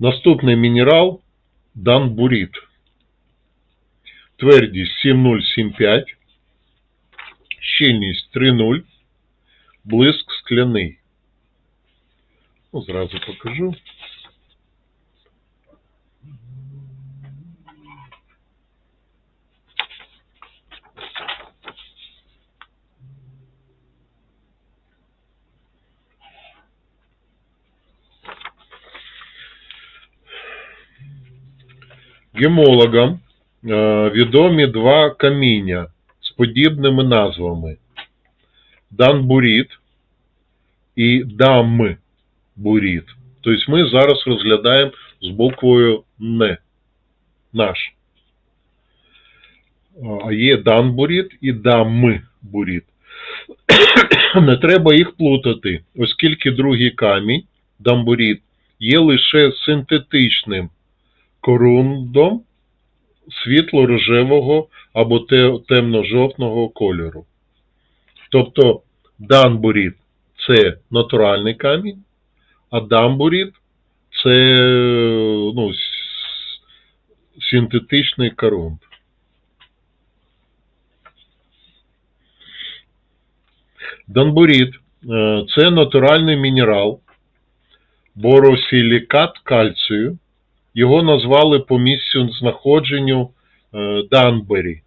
Наступний мінерал данбурит. Твердість 7075, щільність 3,0, блиск скляний. Ну, зразу покажу. Гемологам е, відомі два каміння з подібними назвами: Данбуріт і Дамбуріт. Тобто ми зараз розглядаємо з буквою Н. Наш. А є Данбуріт і Дамбуріт. Не треба їх плутати, оскільки другий камінь, Дамбуріт, є лише синтетичним корундом світло-рожевого або темно-жовтного кольору. Тобто данбуріт це натуральний камінь, а дамбуріт це ну, синтетичний корунд. Данбуріт е, це натуральний мінерал, боросилікат кальцію, його назвали по місцю знаходженню е, Данбері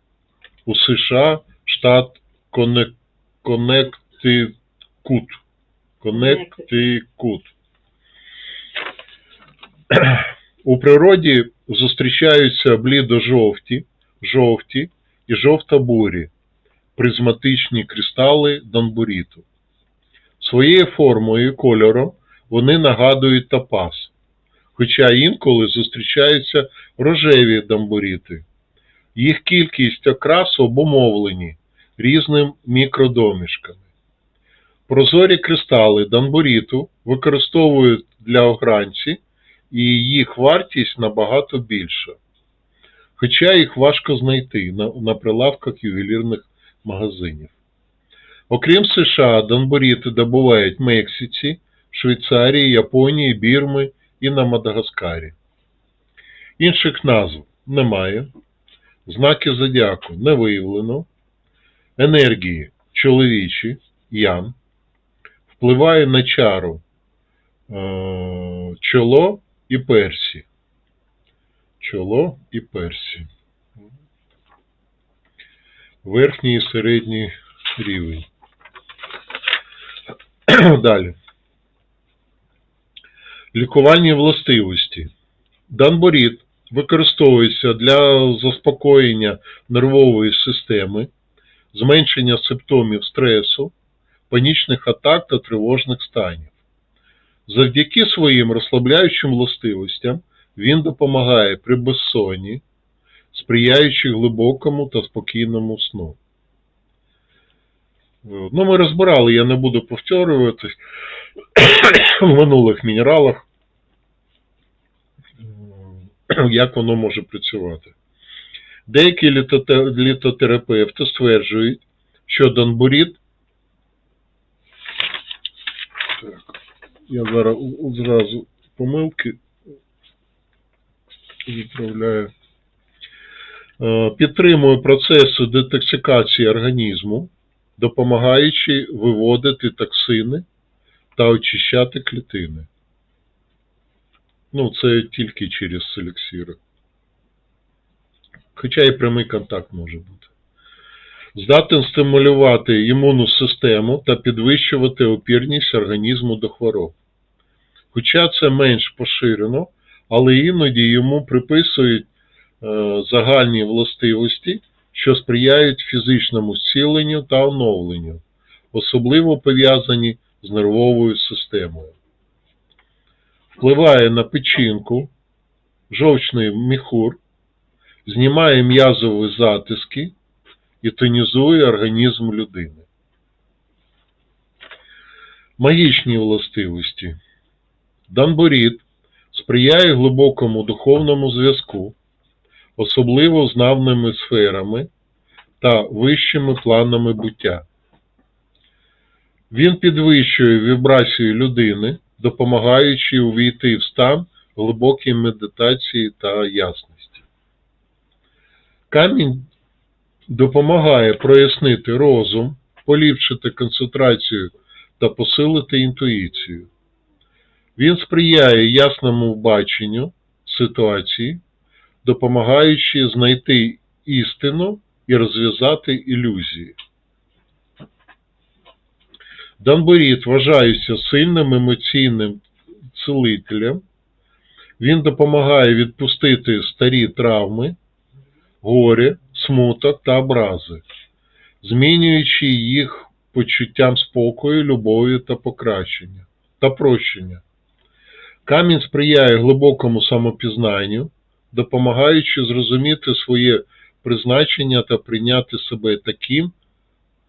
у США, штат Коннектикут. Коннектикут. У природі зустрічаються блідо-жовті, жовті і жовто-бурі призматичні кристали данбуріту. Своєю формою і кольором вони нагадують топаз хоча інколи зустрічаються рожеві дамбуріти. Їх кількість окрас обумовлені різним мікродомішками. Прозорі кристали данбуріту використовують для огранці, і їх вартість набагато більша. Хоча їх важко знайти на, на прилавках ювелірних магазинів. Окрім США, данбуріти добувають Мексиці, Швейцарії, Японії, Бірми і на Мадагаскарі. Інших назв немає. Знаки зодіаку не виявлено. Енергії чоловічі, ян. Впливає на чару е, чоло і персі. Чоло і персі. Верхній і середній рівень. Далі. Лікувальні властивості. Данборід використовується для заспокоєння нервової системи, зменшення симптомів стресу, панічних атак та тривожних станів. Завдяки своїм розслабляючим властивостям він допомагає при безсонні, сприяючи глибокому та спокійному сну. Ну, ми розбирали, я не буду повторюватись в минулих мінералах, як воно може працювати. Деякі літотерапевти стверджують, що данбуріт. Так, я зараз у- у- зразу помилки відправляю. Е, Підтримує процеси детоксикації організму, допомагаючи виводити токсини та очищати клітини. Ну, це тільки через еліксири. Хоча і прямий контакт може бути. Здатен стимулювати імунну систему та підвищувати опірність організму до хвороб. Хоча це менш поширено, але іноді йому приписують е, загальні властивості, що сприяють фізичному зціленню та оновленню, особливо пов'язані з нервовою системою. Впливає на печінку, жовчний міхур, знімає м'язові затиски і тонізує організм людини. Магічні властивості. Данборід сприяє глибокому духовному зв'язку, особливо з навними сферами та вищими планами буття. Він підвищує вібрацію людини, допомагаючи увійти в стан глибокій медитації та ясності. Камінь допомагає прояснити розум, поліпшити концентрацію та посилити інтуїцію. Він сприяє ясному баченню ситуації, допомагаючи знайти істину і розв'язати ілюзії. Данборіт вважається сильним емоційним цілителем. Він допомагає відпустити старі травми, горе, смуток та образи, змінюючи їх почуттям спокою, любові та покращення та прощення. Камінь сприяє глибокому самопізнанню, допомагаючи зрозуміти своє призначення та прийняти себе таким,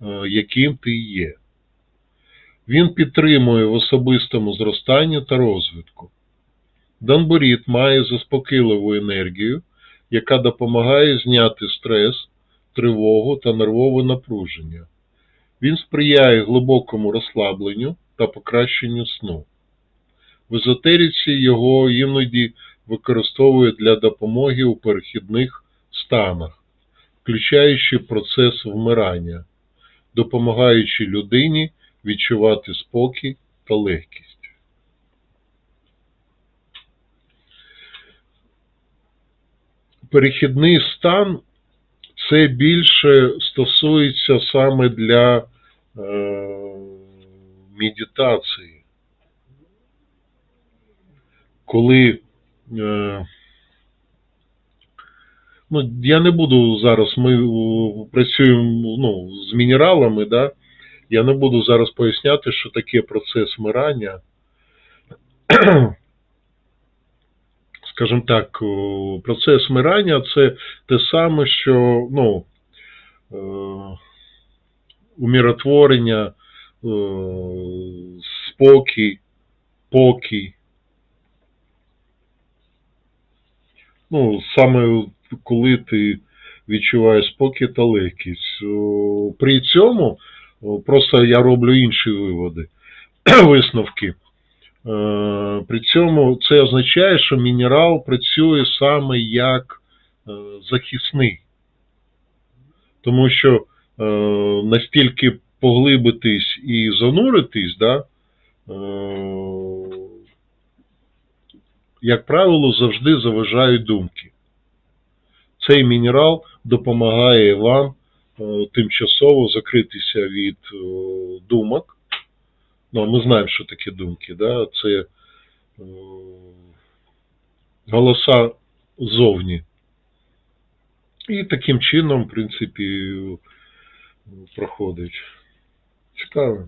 е, яким ти є. Він підтримує в особистому зростанні та розвитку. Данборіт має заспокійливу енергію, яка допомагає зняти стрес, тривогу та нервове напруження. Він сприяє глибокому розслабленню та покращенню сну. В езотериці його іноді використовують для допомоги у перехідних станах, включаючи процес вмирання, допомагаючи людині відчувати спокій та легкість. Перехідний стан це більше стосується саме для е, медитації. Коли е, ну, я не буду зараз, ми працюємо ну, з мінералами, да? Я не буду зараз поясняти, що таке процес вмирання. Скажімо так, процес вмирання це те саме, що ну, е, умиротворення, е, спокій, покій. Ну, саме коли ти відчуваєш спокій та легкість. При цьому просто я роблю інші виводи, висновки. Е, При цьому це означає, що мінерал працює саме як е, захисний. Тому що е, настільки поглибитись і зануритись, да, як правило, завжди заважають думки. Цей мінерал допомагає вам тимчасово закритися від е, думок. Ну, а ми знаємо, що таке думки. Да? Це е, голоса зовні. І таким чином, в принципі, проходить. Цікаво.